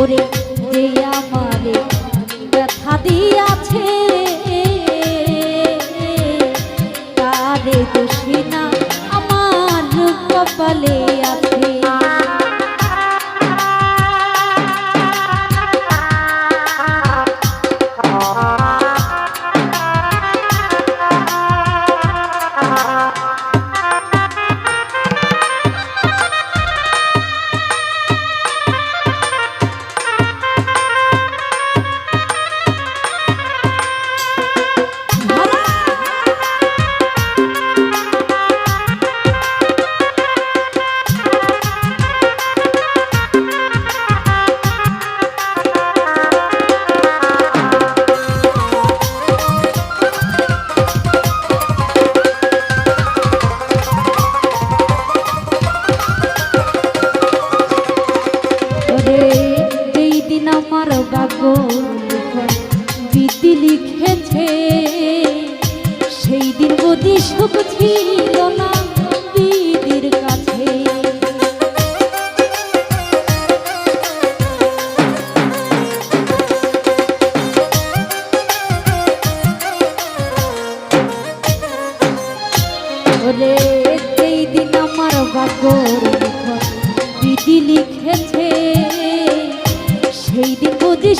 ওরে যে রেখেছে সেই দিন বুঝি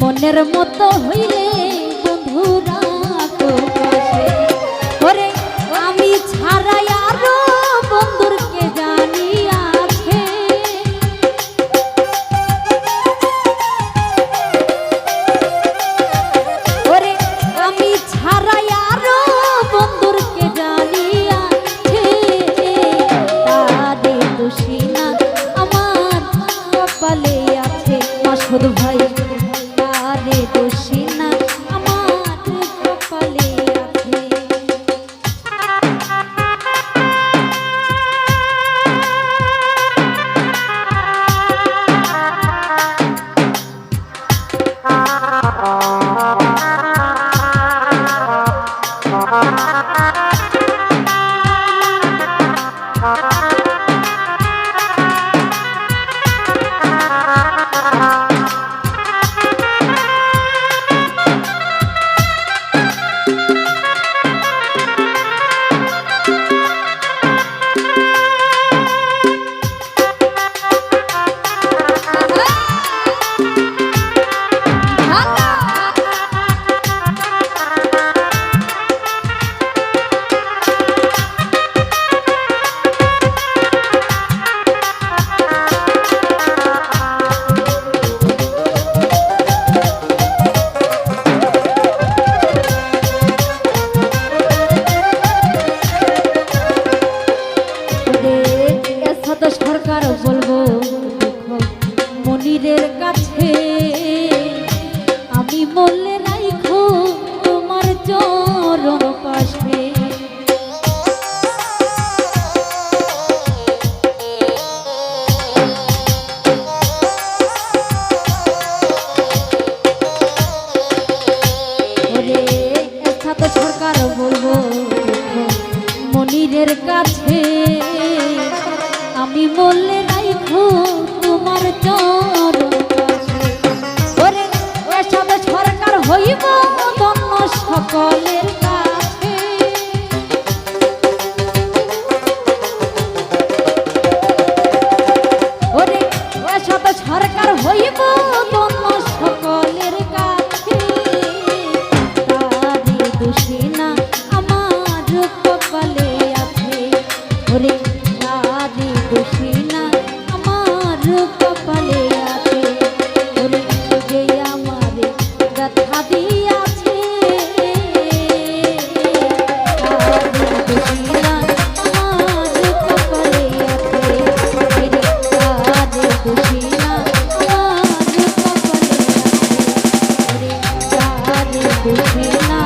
মনের মতো হইলে সরকার হইব তোম সকলের কাছে। তারি দোষী না। ফুল